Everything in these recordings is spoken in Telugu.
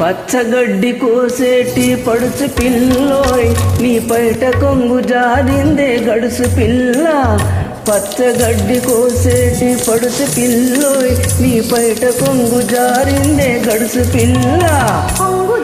పచ్చగడ్డి కోసేటి పడుచు పిల్లోయ్ నీ పైట కొంగు జారిందే గడుసు పిల్ల. పచ్చగడ్డి కోసేటి పడుచు పిల్లోయ్ నీ పైట కొంగు జారిందే గడుసు పిల్ల. కొంగు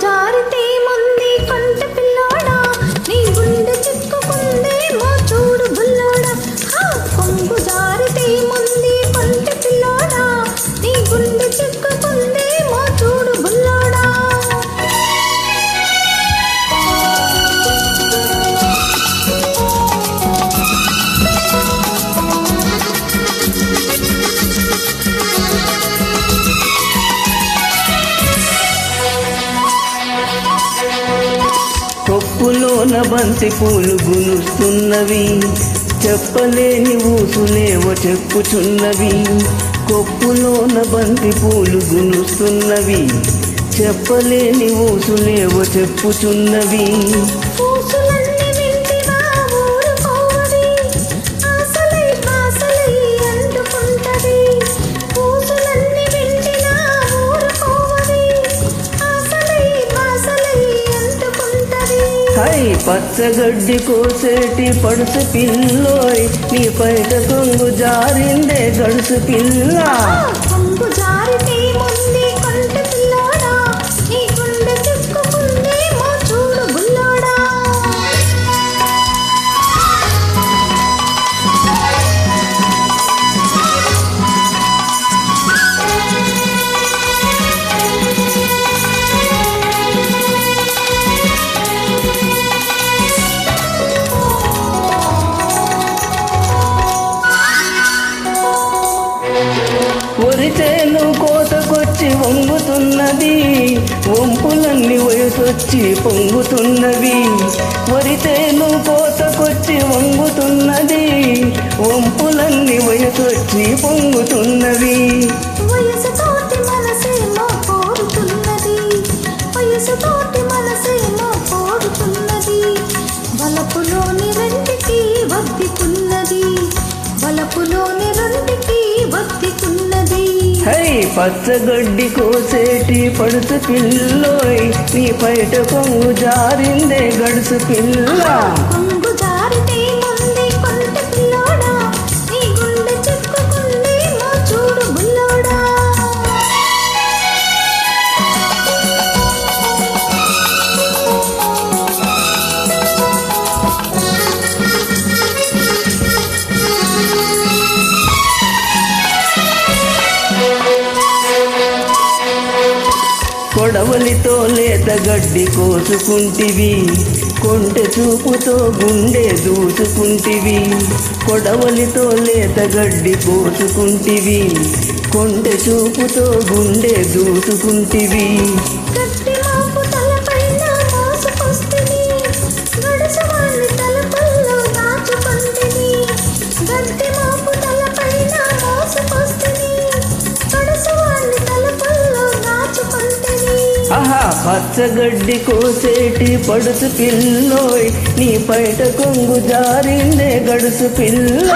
కొప్పులోన బంతి పూలు గునుస్తున్నవి. చెప్పలేని ఊసులేవో చెప్పుచున్నవి. కొప్పులోన బంతి పూలు గునుస్తున్నవి. చెప్పలేని ఊసులేవో చెప్పుచున్నవి. హై పచ్చగడ్డి కోసేటి పడుసు పిల్లోయ్ నీ పైట కొంగు జారిందే గడుసు పిల్ల. ఉన్నది. వంపులన్నీ వయసొచ్చి పొంగుతున్నవి. వరితేను కోతకొచ్చి వంగుతున్నది. వంపులన్నీ వయసొచ్చి పొంగుతున్నవి. వయసు తోటి మనసేమో కోరుతున్నది. వయసు తోటి పచ్చగడ్డి కోసేటి పడుసు పిల్లోయ్ నీ బయట కొంగు జారిందే గడుసు పిల్ల. కొడవలితో లేత గడ్డి కోసుకుంటివి. కొంటె చూపుతో గుండె దూసుకుంటివి. కొడవలితో లేత గడ్డి కోసుకుంటివి. కొంటె చూపుతో గుండె దూసుకుంటివి. పచ్చగడ్డి కోసేటి పడుసు పిల్లోయ్ నీ పైట కొంగు జారిందే గడుసు పిల్ల.